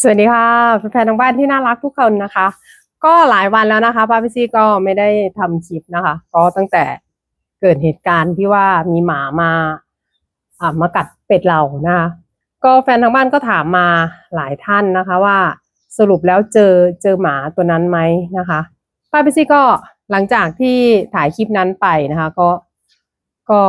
สวัสดีค่ะแฟนๆทางบ้านที่น่ารักทุกคนนะคะ ก็หลายวันแล้วนะคะป้าพิซี่ก็ไม่ได้ทำคลิปนะคะ ก็ตั้งแต่เกิดเหตุการณ์ที่ว่ามีหมามาอ่ามากัดเป็ดเรานะคะก็แฟนทางบ้านก็ถามมาหลายท่านนะคะว่าสรุปแล้วเจอเจอหมาตัวนั้นไหมนะคะป้าพิซี่ก็หลังจากที่ถ่ายคลิปนั้นไปนะคะ ก็ก็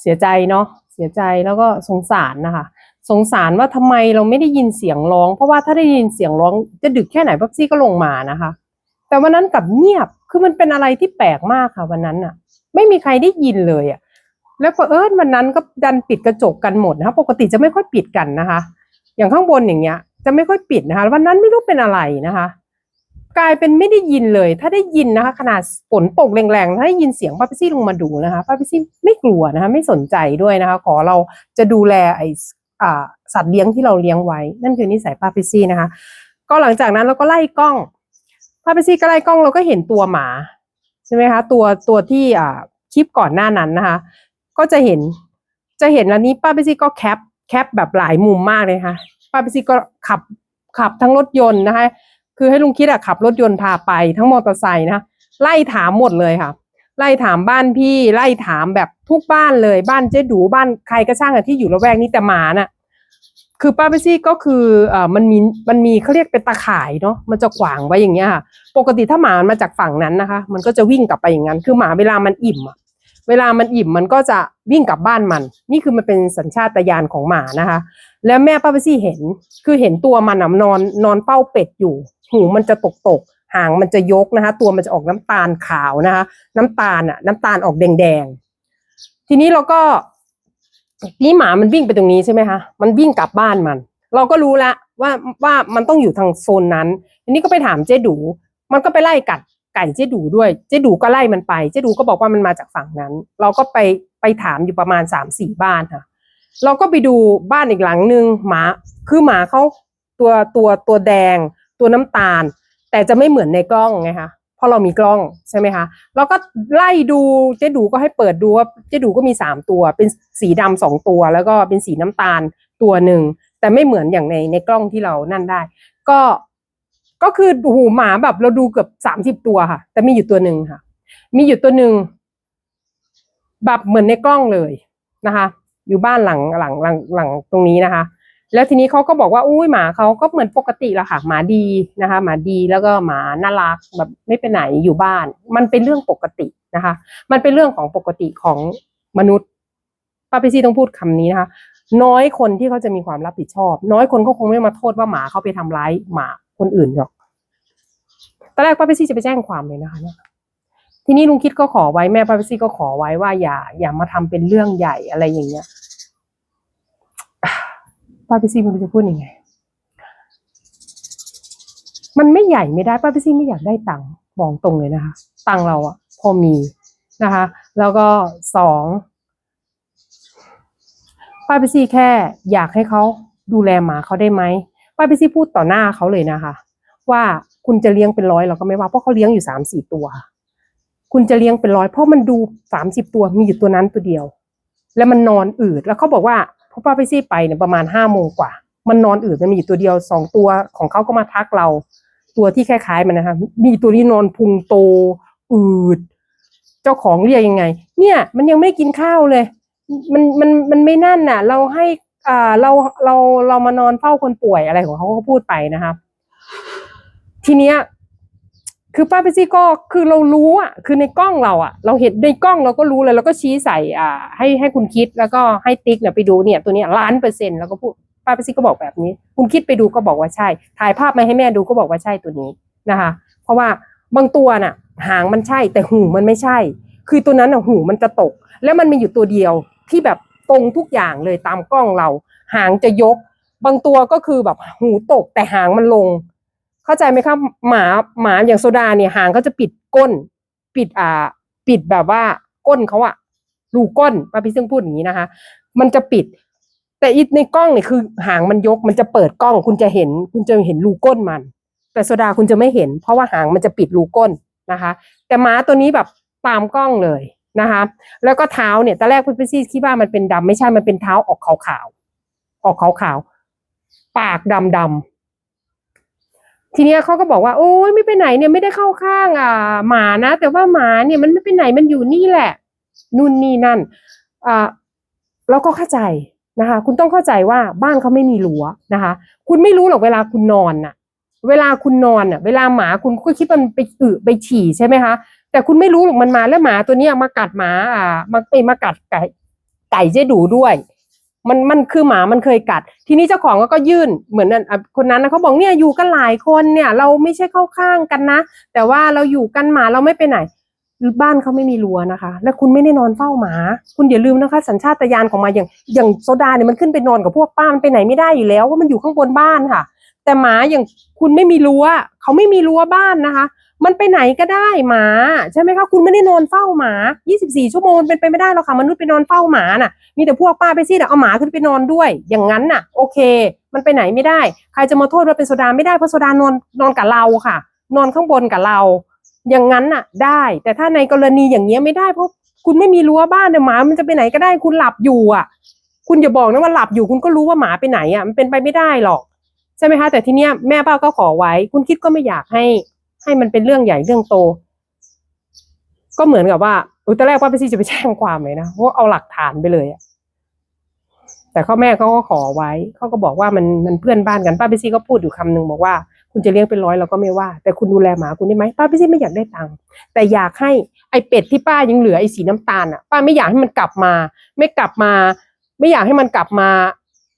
เสียใจเนาะเสียใจแล้วก็สงสารนะคะ สงสารว่าทำไมเราไม่ได้ยินเสียงร้อง เพราะว่าถ้าได้ยินเสียงร้องจะดึกแค่ไหนป๊บซี่ก็ลงมานะคะ แต่วันนั้นกลับเงียบคือมันเป็นอะไรที่แปลกมากค่ะ วันนั้นอะไม่มีใครได้ยินเลยอะแล้วพอเอิญวันนั้นก็ดันปิดกระจกกันหมดนะคะปกติจะไม่ค่อยปิดกันนะคะ อย่างข้างบนอย่างเงี้ย จะไม่ค่อยปิดนะคะ วันนั้นไม่รู้เป็นอะไรนะคะ กลายเป็นไม่ได้ยินเลย ถ้าได้ยินนะคะ ขนาดฝนตกแรงๆถ้าได้ยินเสียงป้าพิซี่ลงมาดูนะคะป้าพิซี่ไม่กลัวนะคะ ไม่สนใจด้วยนะคะ ขอเราจะดูแลไอ สัตว์เลี้ยงที่เราเลี้ยงไว้ นั่นคือนิสัยป้าพิซี่นะคะ ก็หลังจากนั้นเราก็ไล่กล้องป้าพิซี่ก็ไล่กล้องเราก็เห็นตัวหมาใช่ไหมคะตัวตัวที่คลิปก่อนหน้านั้นนะคะ ก็จะเห็นจะเห็นแล้วนี้ป้าพิซี่ก็แคปแคปแบบหลายมุมมากเลยค่ะป้าพิซี่ก็ขับขับทั้งรถยนต์นะคะ คือให้ลุงคิดอะขับรถยนต์พาไปทั้งมอเตอร์ไซค์นะไล่ถามหมดเลยค่ะ ไล่ถามบ้านพี่ไล่ถามแบบทุกบ้านเลยบ้านเจ๊ดูบ้านใครก็ช่างอะที่อยู่ละแวกนี้แต่หมาน่ะ คือป้าเปซี่ก็คือเอ่อมันมีมันมีเขาเรียกเป็นตาข่ายเนาะมันจะขวางไว้อย่างเงี้ยค่ะ ปกติถ้าหมามันมาจากฝั่งนั้นนะคะ มันก็จะวิ่งกลับไปอย่างนั้น คือหมาเวลามันอิ่มอะเวลามันอิ่มมันก็จะวิ่งกลับบ้านมัน นี่คือมันเป็นสัญชาตญาณของหมานะคะ แล้วแม่ป้าเปซี่เห็นคือเห็นตัวมันนอนนอนเป้าเป็ดอยู่ หูมันจะตกตกๆ หางมันจะยกนะคะ ตัวมันจะออกน้ำตาลขาวนะคะ น้ำตาลอะน้ำตาลออกแดงๆ ทีนี้เราก็นี่หมามันวิ่งไปตรงนี้ใช่ไหมคะมันวิ่งกลับบ้านมัน เราก็รู้แล้วว่าว่ามันต้องอยู่ทางโซนนั้นทีนี้ก็ไปถามเจ๊ดู มันก็ไปไล่กัดไก่เจ๊ดูด้วยเจ๊ดูก็ไล่มันไปเจ๊ดูก็บอกว่ามันมาจากฝั่งนั้น เราก็ไปไปถามอยู่ประมาณสามสี่บ้านค่ะ เราก็ไปดูบ้านอีกหลังหนึ่งหมาคือหมาเขาตัวตัวตัวแดง ตัวน้ำตาล แต่จะไม่เหมือนในกล้องไงคะเพราะเรามีกล้องใช่ไหมคะเราก็ไล่ดูเจ๊ดูก็ให้เปิดดูว่าเจ๊ดูก็มีสามตัว เป็นสีดำสองตัว แล้วก็เป็นสีน้ำตาลตัวหนึ่งแต่ไม่เหมือนอย่างในในกล้องที่เรานั่นได้ ก็ก็คือหูหมาแบบเราดูเกือบสามสิบตัวค่ะ แต่มีอยู่ตัวหนึ่งค่ะ มีอยู่ตัวหนึ่งแบบเหมือนในกล้องเลยนะคะ อยู่บ้านหลังหลังหลังหลังตรงนี้นะคะ แล้วทีนี้เขาก็บอกว่าอุ้ยหมาเขาก็เหมือนปกติแหละค่ะ หมาดีนะคะ หมาดีแล้วก็หมาน่ารักแบบไม่ไปไหนอยู่บ้าน มันเป็นเรื่องปกตินะคะ มันเป็นเรื่องของปกติของมนุษย์ป้าพิซี่ต้องพูดคำนี้นะคะ น้อยคนที่เขาจะมีความรับผิดชอบ น้อยคนเขาคงไม่มาโทษว่าหมาเขาไปทำร้ายหมาคนอื่นหรอกตอนแรกป้าพิซี่จะไปแจ้งความเลยนะคะเนี่ยทีนี้ลุงคิดก็ขอไว้แม่ป้าพิซี่ก็ขอไว้ว่าอย่าอย่ามาทำเป็นเรื่องใหญ่อะไรอย่างเงี้ย ป้าพิซี่ไม่รู้จะพูดยังไง มันไม่ใหญ่ไม่ได้ป้าพิซี่ไม่อยากได้ตังค์บอกตรงเลยนะคะ ตังค์เราอะพอมีนะคะ แล้วก็สองป้าพิซี่แค่อยากให้เขาดูแลหมาเขาได้ไหมป้าพิซี่พูดต่อหน้าเขาเลยนะคะ ว่าคุณจะเลี้ยงเป็นร้อยเราก็ไม่ว่าเพราะเขาเลี้ยงอยู่สามสี่ตัว คุณจะเลี้ยงเป็นร้อยเพราะมันดูสามสิบตัวมีอยู่ตัวนั้นตัวเดียว แล้วมันนอนอืดแล้วเขาบอกว่า พอป้าไปซี่ไปเนี่ยประมาณห้าโมงกว่า มันนอนอืดมันมีอยู่ตัวเดียวสองตัวของเขาก็มาทักเรา ตัวที่คล้ายๆมันนะคะมีตัวนี้นอนพุงโต อืด เจ้าของเรียกยังไง เนี่ย มันยังไม่กินข้าวเลย มันมันมันไม่นั่นน่ะ เราให้อ่าเราเราเรามานอนเฝ้าคนป่วยอะไรของเขาก็พูดไปนะคะทีเนี้ย คือป้าเปซี่ก็คือเรารู้อะคือในกล้องเราอะ เราเห็นในกล้องเราก็รู้เลยเราก็ชี้ใส่อ่า ให้ให้คุณคิดแล้วก็ให้ติ๊กเนี่ยไปดูเนี่ยตัวเนี้ยล้านเปอร์เซ็นต์แล้วก็พูดป้าเปซี่ก็บอกแบบนี้ คุณคิดไปดูก็บอกว่าใช่ ถ่ายภาพมาให้แม่ดูก็บอกว่าใช่ตัวนี้นะคะ เพราะว่าบางตัวน่ะ หางมันใช่แต่หูมันไม่ใช่ คือตัวนั้นอะหูมันจะตก แล้วมันมีอยู่ตัวเดียวที่แบบตรงทุกอย่างเลยตามกล้องเรา หางจะยก บางตัวก็คือแบบหูตกแต่หางมันลง เข้าใจไหมครับหมาหมาอย่างโซดาเนี่ยหางเขาจะปิดก้น ปิดอ่า ปิดแบบว่าก้นเขาอะรูก้นป้าพี่ซึ่งพูดอย่างนี้นะคะ มันจะปิด แต่อีในกล้องเนี่ยคือหางมันยกมันจะเปิดกล้อง คุณจะเห็น คุณจะเห็นรูก้นมัน แต่โซดาคุณจะไม่เห็น เพราะว่าหางมันจะปิดรูก้นนะคะ แต่หมาตัวนี้แบบตามกล้องเลยนะคะ แล้วก็เท้าเนี่ยตอนแรกพี่ซี่คิดว่ามันเป็นดำไม่ใช่มันเป็นเท้าออกขาวๆออกขาวๆปากดำดำ ทีเนี้ยเขาก็บอกว่าโอ้ยไม่ไปไหนเนี่ยไม่ได้เข้าข้างอ่าหมานะ แต่ว่าหมาเนี่ยมันไม่ไปไหนมันอยู่นี่แหละ นู่นนี่นั่นอ่าเราก็เข้าใจนะคะ คุณต้องเข้าใจว่าบ้านเขาไม่มีรั้วนะคะ คุณไม่รู้หรอกเวลาคุณนอนน่ะ เวลาคุณนอนน่ะ เวลาหมาคุณก็คิดมันไปอึไปฉี่ใช่ไหมคะ แต่คุณไม่รู้หรอกมันมาแล้วหมาตัวเนี้ยมากัดหมาอ่ามาเอ้ยมากัดไก่ไก่เจ๊ดูด้วย มันมันคือหมามันเคยกัด ทีนี้เจ้าของก็ก็ยื่นเหมือนคนนั้นนะเขาบอกเนี่ยอยู่กันหลายคนเนี่ย เราไม่ใช่เข้าข้างกันนะ แต่ว่าเราอยู่กันหมาเราไม่ไปไหน บ้านเขาไม่มีรั้วนะคะ และคุณไม่ได้นอนเฝ้าหมา คุณอย่าลืมนะคะ สัญชาตญาณของมันอย่างอย่างโซดาเนี่ยมันขึ้นไปนอนกับพวกป้ามันไปไหนไม่ได้อยู่แล้วว่ามันอยู่ข้างบนบ้านค่ะ แต่หมาอย่างคุณไม่มีรั้วเขาไม่มีรั้วบ้านนะคะ มันไปไหนก็ได้หมาใช่ไหมคะคุณไม่ได้นอนเฝ้าหมา 24 ชั่วโมงเป็นไปไม่ได้หรอกค่ะมนุษย์ไปนอนเฝ้าหมาน่ะมีแต่พวกป้าไปซี่เอาหมาขึ้นไปนอนด้วย อย่างนั้นน่ะ โอเค มันไปไหนไม่ได้ ใครจะมาโทษว่าเป็นโซดาไม่ได้เพราะโซดานอนนอนกับเราค่ะ นอนข้างบนกับเรา อย่างนั้นน่ะได้ แต่ถ้าในกรณีอย่างเงี้ยไม่ได้เพราะคุณไม่มีรั้วบ้านเนี่ยหมา มันจะไปไหนก็ได้คุณหลับอยู่อะ คุณอย่าบอกนะว่าหลับอยู่คุณก็รู้ว่าหมาไปไหนอะมันเป็นไปไม่ได้หรอกใช่ไหมคะแต่ทีเนี้ยแม่ป้าก็ขอไว้ คุณคิดก็ไม่อยากให้ ให้มันเป็นเรื่องใหญ่เรื่องโต ก็เหมือนกับว่าอุยตอนแรกป้าไปซี่จะไปแจ้งความเลยนะเพราะว่าเอาหลักฐานไปเลยอะแต่เขาแม่เขาก็ขอไว้เขาก็บอกว่ามันมันเพื่อนบ้านกันป้าไปซี่ก็พูดอยู่คำหนึ่งบอกว่า คุณจะเลี้ยงเป็นร้อยเราก็ไม่ว่า แต่คุณดูแลหมาคุณได้ไหมป้าไปซี่ไม่อยากได้ตังค์แต่อยากให้ไอเป็ดที่ป้ายังเหลือไอสีน้ำตาลอะป้าไม่อยากให้มันกลับมา ไม่กลับมา ไม่อยากให้มันกลับมา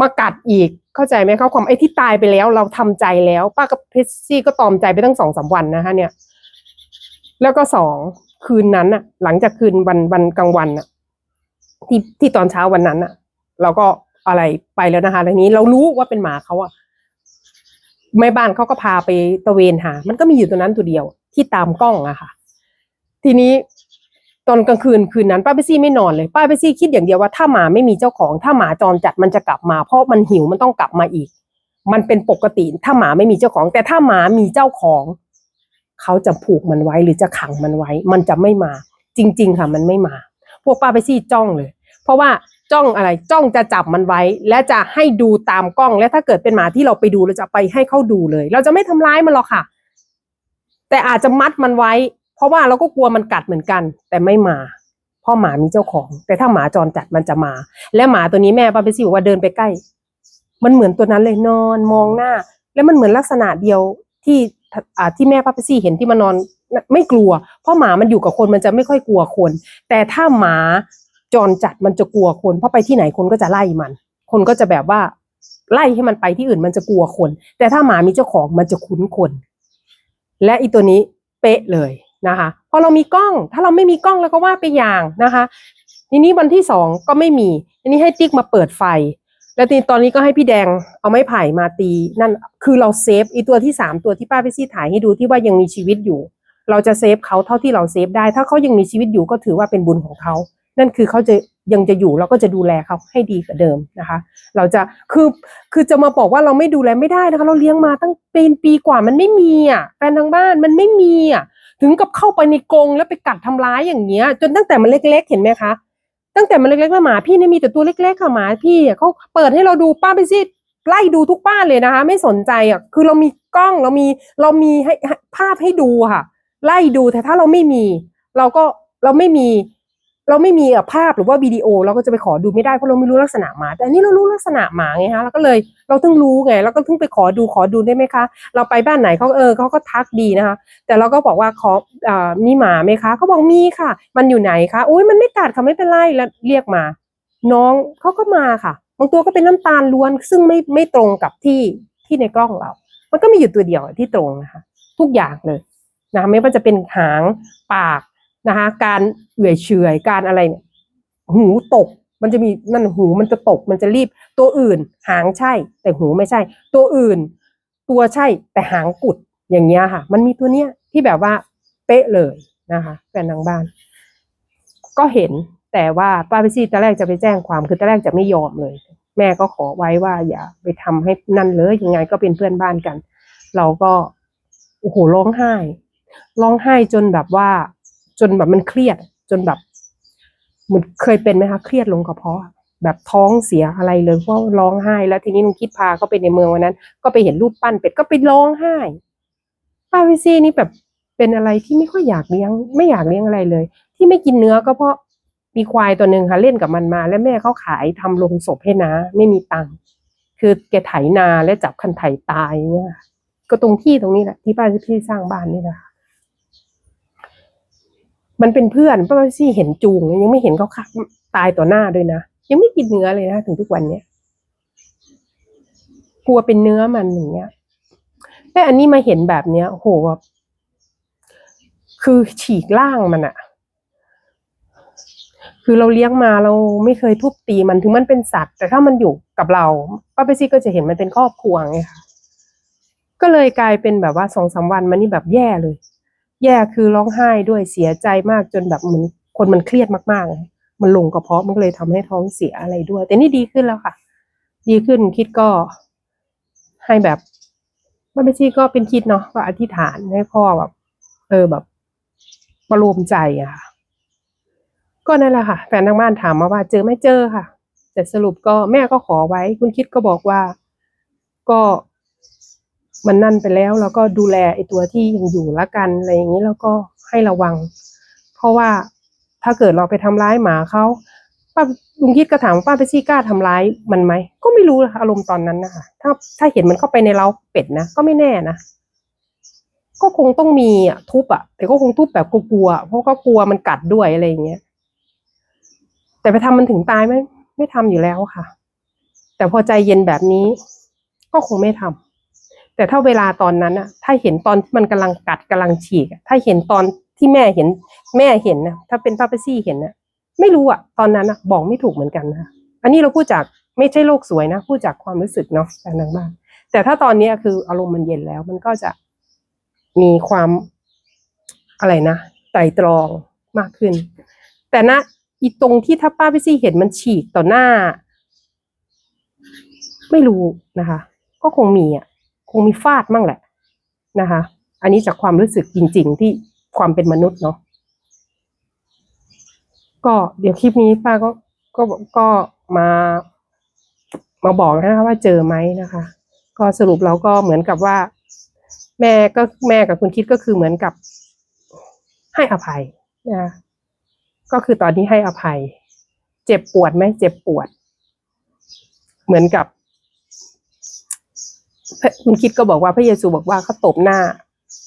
มากัดอีกเข้าใจไหมเขาความไอ้ที่ตายไปแล้วเราทำใจแล้ว ป้ากับเพชซี่ก็ตอมใจไปตั้งสองสามวันนะคะเนี่ย แล้วก็สองคืนนั้นน่ะหลังจากคืนวันวันกลางวันน่ะที่ที่ตอนเช้าวันนั้นน่ะเราก็อะไรไปแล้วนะคะทีนี้เรารู้ว่าเป็นหมาเขาอะแม่บ้านเขาก็พาไปตะเวนหา มันก็มีอยู่ตัวนั้นตัวเดียว ที่ตามกล้องอะค่ะ ทีนี้ ตอนกลางคืนคืนนั้นป้าเปซี่ไม่นอนเลยป้าเปซี่คิดอย่างเดียวว่าถ้าหมาไม่มีเจ้าของ ถ้าหมาจรจัดมันจะกลับมา เพราะมันหิวมันต้องกลับมาอีก มันเป็นปกติถ้าหมาไม่มีเจ้าของ แต่ถ้าหมามีเจ้าของ เขาจะผูกมันไว้หรือจะขังมันไว้ มันจะไม่มา จริง ๆ ค่ะ มันไม่มา พวกป้าไปซี่จ้องเลย เพราะว่าจ้องอะไรจ้องจะจับมันไว้ และจะให้ดูตามกล้องและถ้าเกิดเป็นหมาที่เราไปดูเราจะไปให้เขาดูเลย เราจะไม่ทำร้ายมันหรอกค่ะ แต่อาจจะมัดมันไว้ เพราะว่าเราก็กลัวมันกัดเหมือนกัน แต่ไม่มาเพราะหมามีเจ้าของ แต่ถ้าหมาจรจัดมันจะมา และหมาตัวนี้แม่ป้าไปซี่บอกว่าเดินไปใกล้ มันเหมือนตัวนั้นเลยนอนมองหน้า แล้วมันเหมือนลักษณะเดียวที่อ่าที่แม่ป้าไปซี่เห็นที่มันนอนไม่กลัว เพราะหมามันอยู่กับคนมันจะไม่ค่อยกลัวคน แต่ถ้าหมาจรจัดมันจะกลัวคน เพราะไปที่ไหนคนก็จะไล่มัน คนก็จะแบบว่าไล่ให้มันไปที่อื่นมันจะกลัวคน แต่ถ้าหมามีเจ้าของมันจะคุ้นคน และอีตัวนี้เป๊ะเลย นะคะพอเรามีกล้องถ้าเราไม่มีกล้องเราก็ว่าไปอย่างนะคะทีนี้วันที่สองก็ไม่มีทีนี้ให้ติ๊กมาเปิดไฟ แล้วทีตอนนี้ก็ให้พี่แดงเอาไม้ไผ่มาตี นั่นคือเราเซฟอีตัวที่สามตัวที่ป้าพี่ซี่ถ่ายให้ดูที่ว่ายังมีชีวิตอยู่ เราจะเซฟเขาเท่าที่เราเซฟได้ ถ้าเขายังมีชีวิตอยู่ก็ถือว่าเป็นบุญของเขา นั่นคือเขาจะยังจะอยู่เราก็จะดูแลเขาให้ดีกว่าเดิมนะคะ เราจะคือคือจะมาบอกว่าเราไม่ดูแลไม่ได้นะคะ เราเลี้ยงมาตั้งเป็นปีกว่ามันไม่มีอะแฟนทางบ้านมันไม่มีอะ ถึงกับเข้าไปในกรงแล้วไปกัดทำร้ายอย่างเงี้ย จนตั้งแต่มันเล็ก ๆ เห็นไหมคะ ตั้งแต่มันเล็กๆแล้วหมาพี่เนี่ยมีแต่ตัวเล็กๆค่ะหมาพี่เขาเปิดให้เราดูป้าไปสิไล่ดูทุกบ้านเลยนะคะ ไม่สนใจอะคือเรามีกล้องเรามีเรามีให้ภาพให้ดูค่ะ ไล่ดูแต่ถ้าเราไม่มี เราก็เราไม่มี เราไม่มีภาพหรือว่าวิดีโอเราก็จะไปขอดูไม่ได้เพราะเราไม่รู้ลักษณะหมา แต่อันนี้เรารู้ลักษณะหมาไงฮะเราก็เลยเราถึงรู้ไงเราก็ถึงไปขอดูขอดูได้ไหมคะ เราไปบ้านไหนเขาเออเขาก็ทักดีนะคะ แต่เราก็บอกว่าขออมีหมาไหมคะเขาบอกมีค่ะ มันอยู่ไหนคะอุ้ยมันไม่กัดค่ะไม่เป็นไรแล้วเรียกมา น้องเขาก็มาค่ะบางตัวก็เป็นน้ำตาลล้วน ซึ่งไม่ไม่ตรงกับที่ที่ในกล้องเรา มันก็มีอยู่ตัวเดียวที่ตรงนะคะ ทุกอย่างเลยนะคะไม่ว่าจะเป็นหางปาก นะคะการเอื่อยเฉยการอะไรเนี่ยหูตก มันจะมีนั่นหูมันจะตกมันจะรีบ ตัวอื่นหางใช่ แต่หูไม่ใช่ ตัวอื่น ตัวใช่แต่หางกุดอย่างเงี้ยค่ะ มันมีตัวเนี้ยที่แบบว่าเป๊ะเลยนะคะแฟนทางบ้าน ก็เห็นแต่ว่าป้าพิซี่ตอนแรกจะไปแจ้งความคือตอนแรกจะไม่ยอมเลย แม่ก็ขอไว้ว่าอย่าไปทำให้นั่นเลยยังไงก็เป็นเพื่อนบ้านกัน เราก็โอ้โหร้องไห้ ร้องไห้จนแบบว่า จนแบบมันเครียด จนแบบมันเคยเป็นไหมคะเครียดลงกระเพาะแบบท้องเสียอะไรเลยเพราะร้องไห้ แล้วทีนี้ลุงคิดพาเขาไปในเมืองวันนั้น ก็ไปเห็นรูปปั้นเป็ดก็ไปร้องไห้ป้าวิซี่นี่แบบเป็นอะไรที่ไม่ค่อยอยากเลี้ยง ไม่อยากเลี้ยงอะไรเลย ที่ไม่กินเนื้อก็เพราะมีควายตัวหนึ่งค่ะเล่นกับมันมา แล้วแม่เขาขายทำลงศพให้นะ ไม่มีตังค์คือแกไถนาและจับคันไถตายเนี่ยก็ตรงที่ตรงนี้แหละที่ป้าพี่สร้างบ้านนี่แหละ มันเป็นเพื่อนป้าซี่เห็นจูงยังไม่เห็นเขาฆ่าตายต่อหน้าด้วยนะยังไม่กินเนื้อเลยนะถึงทุกวันเนี้ยกลัวเป็นเนื้อมันอย่างเงี้ยแต่อันนี้มาเห็นแบบเนี้ยโหแบบคือฉีกล่างมันอะคือเราเลี้ยงมาเราไม่เคยทุบตีมันถึงมันเป็นสัตว์ แต่ถ้ามันอยู่กับเราป้าเปซี่ก็จะเห็นมันเป็นครอบครัวไงค่ะก็เลยกลายเป็นแบบว่าสองสามวันมันนี่แบบแย่เลย แย่คือร้องไห้ด้วยเสียใจมากจนแบบเหมือนคนมันเครียดมากๆ มันลงกระเพาะมันก็เลยทำให้ท้องเสียอะไรด้วย แต่นี่ดีขึ้นแล้วค่ะ ดีขึ้นคิดก็ให้แบบมันไม่ใช่ก็เป็นคิดเนาะก็อธิษฐานให้พ่อแบบ เออแบบประโลมใจอะค่ะ ก็นั่นแหละค่ะแฟนทางบ้านถามมาว่าเจอไม่เจอค่ะ แต่สรุปก็แม่ก็ขอไว้ คุณคิดก็บอกว่า ก็ มันนั่นไปแล้วแล้วก็ดูแลไอ้ตัวที่ยังอยู่ละกันอะไรอย่างนี้แล้วก็ให้ระวัง เพราะว่าถ้าเกิดเราไปทำร้ายหมาเขาป้าลุงคิดก็ถามป้าไปซี่กล้าทำร้ายมันไหมก็ไม่รู้อารมณ์ตอนนั้นนะคะถ้าถ้าเห็นมันเข้าไปในเล้าเป็ดนะก็ไม่แน่นะก็คงต้องมีอะทุบอะ แต่ก็คงทุบแบบกลัวๆเพราะก็กลัวมันกัดด้วยอะไรอย่างเงี้ยแต่ไปทำมันถึงตายไหมไม่ทำอยู่แล้วค่ะ แต่พอใจเย็นแบบนี้ ก็คงไม่ทำ แต่ถ้าเวลาตอนนั้นอะถ้าเห็นตอนที่มันกำลังกัดกำลังฉีกถ้าเห็นตอนที่แม่เห็น แม่เห็นนะถ้าเป็นป้าเปซี่เห็นนะไม่รู้อะตอนนั้นอะบอกไม่ถูกเหมือนกันนะคะอันนี้เราพูดจากไม่ใช่โลกสวยนะพูดจากความรู้สึกเนาะแต่นางบ้านแต่ถ้าตอนนี้คืออารมณ์มันเย็นแล้ว มันก็จะมีความอะไรนะไตรตรองมากขึ้น แต่ณอีตรงที่ถ้าป้าพี่ซี่เห็นมันฉีกต่อหน้า ไม่รู้นะคะ ก็คงมีอะ งมีฟาดมั่งแหละนะคะ อันนี้จากความรู้สึกจริง ๆ ที่ความเป็นมนุษย์เนาะก็เดี๋ยวคลิปนี้ป้าก็ก็ก็มามาบอกนะคะว่าเจอไหมนะคะ ก็สรุปเราก็เหมือนกับว่า แม่ก็แม่กับคุณคิดก็คือเหมือนกับให้อภัยนะก็คือตอนนี้ให้อภัย เจ็บปวดไหมเจ็บปวด เหมือนกับ คุณคิดก็บอกว่าพระเยซูบอกว่าเขาตบหน้า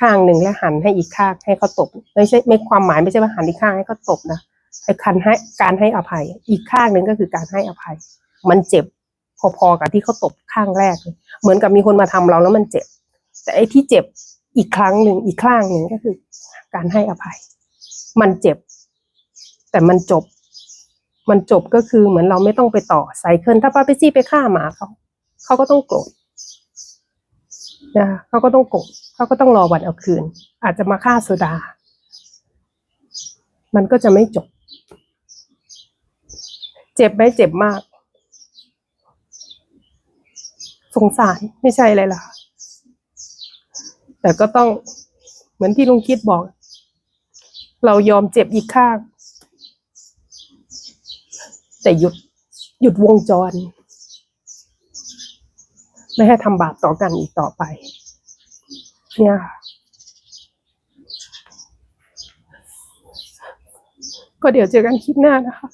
ข้างหนึ่งและหันให้อีกข้างให้เขาตบ ไม่ใช่ไม่ความหมายไม่ใช่ว่าหันอีกข้างให้เขาตบนะไอ้คันให้การให้อภัย อีกข้างหนึ่งก็คือการให้อภัย มันเจ็บพอๆกับที่เขาตบข้างแรก เหมือนกับมีคนมาทำเราแล้วมันเจ็บ แต่ไอ้ที่เจ็บอีกครั้งหนึ่งอีกข้างหนึ่งก็คือ การให้อภัย มันเจ็บ แต่มันจบ มันจบก็คือเหมือนเราไม่ต้องไปต่อไซเคิลถ้าปาไปซี่ไปฆ่าหมาเขาเขาก็ต้องโกรธ นะคะเขาก็ต้องโกรธเขาก็ต้องรอวันเอาคืน อาจจะมาฆ่าโซดา มันก็จะไม่จบ เจ็บไหมเจ็บมาก สงสารไม่ใช่อะไรล่ะ แต่ก็ต้องเหมือนที่ลุงคิดบอก เรายอมเจ็บอีกข้าง แต่หยุดหยุดวงจร ไม่ให้ทำบาปต่อกันอีกต่อไป เนี่ยก็เดี๋ยวเจอกันคลิปหน้านะคะ